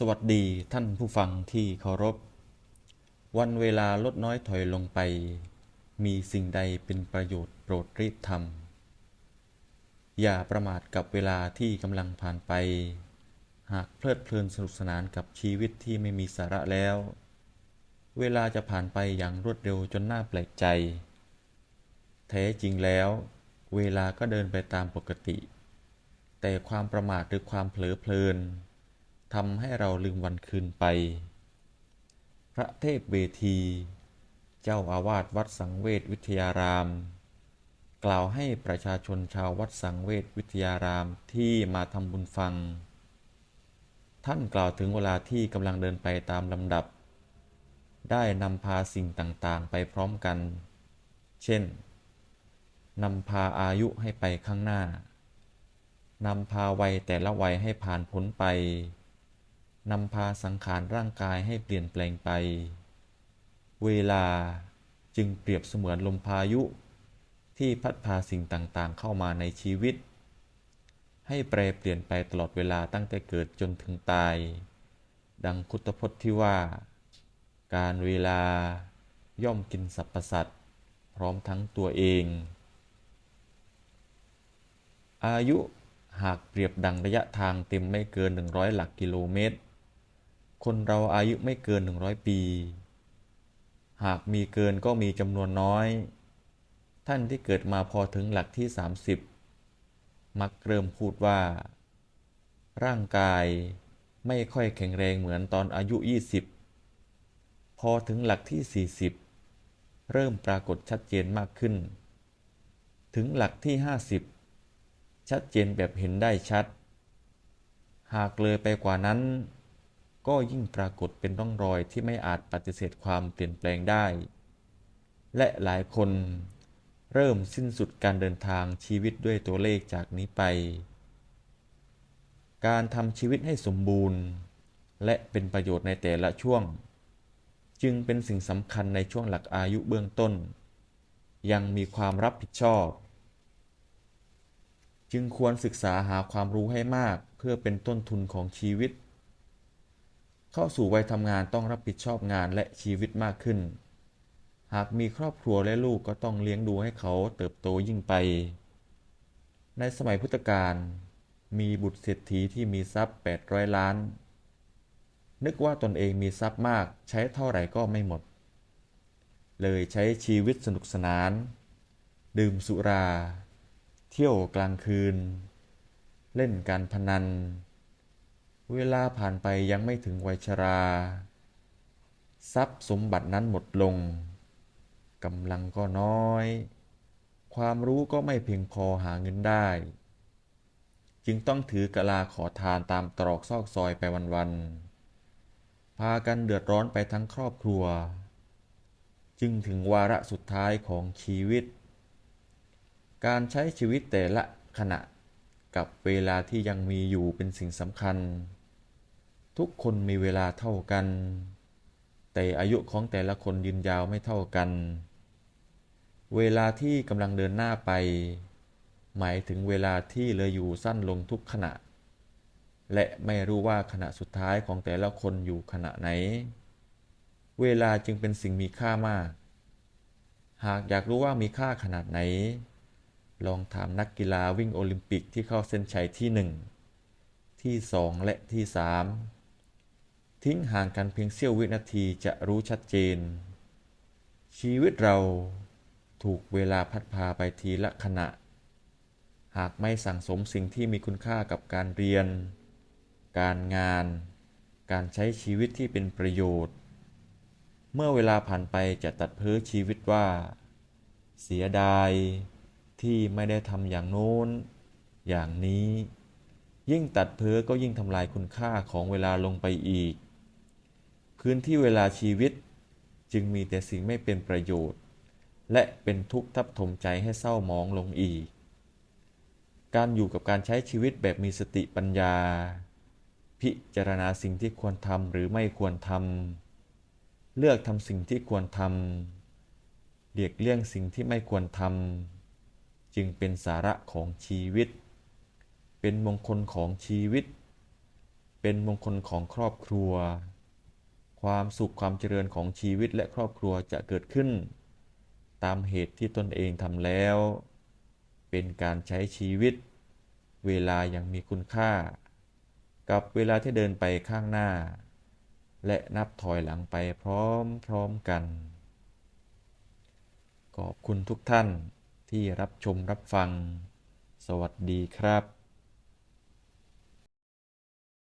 สวัสดีท่านผู้ฟังที่เคารพ วันเวลาลดน้อยถอยลงไป มีสิ่งใดเป็นประโยชน์โปรดรีบทำอย่าประมาทกับเวลาที่กำลังผ่านไป หากเพลิดเพลินสนุกสนานกับชีวิตที่ไม่มีสาระแล้ว เวลาจะผ่านไปอย่างรวดเร็วจนน่าแปลกใจ แท้จริงแล้ว เวลาก็เดินไปตามปกติ แต่ความประมาทหรือความเผลอเพลิน ทำให้เราลืมวันคืนไป พระเทพเวที เจ้าอาวาสวัดสังเวชวิทยาราม กล่าวให้ประชาชนชาววัดสังเวชวิทยารามที่มาทำบุญฟัง ท่านกล่าวถึงเวลาที่กำลังเดินไปตามลำดับ ได้นำพาสิ่งต่างๆ ไปพร้อมกัน เช่นนำพาอายุให้ไปข้างหน้า นำพาวัยแต่ละวัยให้ผ่านพ้นไป นำพาสังขารร่างกายให้เปลี่ยนแปลงไป เวลาจึงเปรียบเสมือนลมพายุ ที่พัดพาสิ่งต่างๆ เข้ามาในชีวิต ให้แปรเปลี่ยนไปตลอดเวลาตั้งแต่เกิดจนถึงตาย ดังคุตพจน์ที่ว่า การเวลาย่อมกินสรรพสัตว์พร้อมทั้งตัวเอง อายุหากเปรียบดังระยะทางเต็มไม่เกิน 100 หลักกิโลเมตร คนเราอายุไม่เกิน100ปี หากมีเกินก็มีจำนวนน้อย ท่านที่เกิดมาพอถึงหลักที่ 30 มักเริ่มพูดว่า ร่างกายไม่ค่อยแข็งแรงเหมือนตอนอายุ 20 พอถึงหลักที่ 40 เริ่มปรากฏชัดเจนมากขึ้น ถึงหลักที่ 50 ชัดเจนแบบเห็นได้ชัด หากเลยไปกว่านั้น ก็ยิ่งปรากฏเป็นร่องรอยที่ไม่อาจปฏิเสธความเปลี่ยนแปลงได้ และหลายคนเริ่มสิ้นสุดการเดินทางชีวิตด้วยตัวเลขจากนี้ไป การทำชีวิตให้สมบูรณ์ และเป็นประโยชน์ในแต่ละช่วง จึงเป็นสิ่งสำคัญในช่วงหลักอายุเบื้องต้น ยังมีความรับผิดชอบ จึงควรศึกษาหาความรู้ให้มากเพื่อเป็นต้นทุนของชีวิต เข้าสู่วัยทำงานต้องรับผิดชอบงานและชีวิตมากขึ้น หากมีครอบครัวและลูกก็ต้องเลี้ยงดูให้เขาเติบโตยิ่งไป ในสมัยพุทธกาลมีบุตรเศรษฐีที่มีทรัพย์ 800 ล้าน นึกว่าตนเองมีทรัพย์มากใช้เท่าไหร่ก็ไม่หมด เลยใช้ชีวิตสนุกสนาน ดื่มสุรา เที่ยวกลางคืน เล่นการพนัน เวลาผ่านไปยังไม่ถึงวัยชรา ทรัพย์สมบัตินั้นหมดลงกำลังก็น้อย ความรู้ก็ไม่เพียงพอหาเงินได้ จึงต้องถือกะลาขอทานตามตรอกซอกซอยไปวันๆพากันเดือดร้อนไปทั้งครอบครัว จึงถึงวาระสุดท้ายของชีวิต การใช้ชีวิตแต่ละขณะกับเวลาที่ยังมีอยู่เป็นสิ่งสำคัญ ทุกคนมีเวลาเท่ากัน แต่อายุของแต่ละคนยืนยาวไม่เท่ากัน เวลาที่กำลังเดินหน้าไป หมายถึงเวลาที่เหลืออยู่สั้นลงทุกขณะ และไม่รู้ว่าขณะสุดท้ายของแต่ละคนอยู่ขณะไหน เวลาจึงเป็นสิ่งมีค่ามาก หากอยากรู้ว่ามีค่าขนาดไหน ลองถามนักกีฬาวิ่งโอลิมปิกที่เข้าเส้นชัยที่หนึ่งที่สองและที่สาม ทิ้งห่างกันเพียงเสี้ยววินาทีจะรู้ชัดเจน ชีวิตเราถูกเวลาพัดพาไปทีละขณะ หากไม่สั่งสมสิ่งที่มีคุณค่ากับการเรียน การงาน การใช้ชีวิตที่เป็นประโยชน์ เมื่อเวลาผ่านไปจะตัดเพ้อชีวิตว่า เสียดายที่ไม่ได้ทำอย่างโน้น อย่างนี้ ยิ่งตัดเพ้อก็ยิ่งทำลายคุณค่าของเวลาลงไปอีก พื้นที่เวลาชีวิต จึงมีแต่สิ่งไม่เป็นประโยชน์ และเป็นทุกข์ทับถมใจให้เศร้าหมองลงอีก การอยู่กับการใช้ชีวิตแบบมีสติปัญญา พิจารณาสิ่งที่ควรทำหรือไม่ควรทำเลือกทำสิ่งที่ควรทำเลียกเลี่ยงสิ่งที่ไม่ควรทำจึงเป็นสาระของชีวิต เป็นมงคลของชีวิต เป็นมงคลของครอบครัว ความสุขความเจริญของชีวิตและครอบครัวจะเกิดขึ้น ตามเหตุที่ตนเองทำแล้ว เป็นการใช้ชีวิต เวลายังมีคุณค่า กับเวลาที่เดินไปข้างหน้า และนับถอยหลังไปพร้อมๆกัน ขอบคุณทุกท่านที่รับชมรับฟัง สวัสดีครับ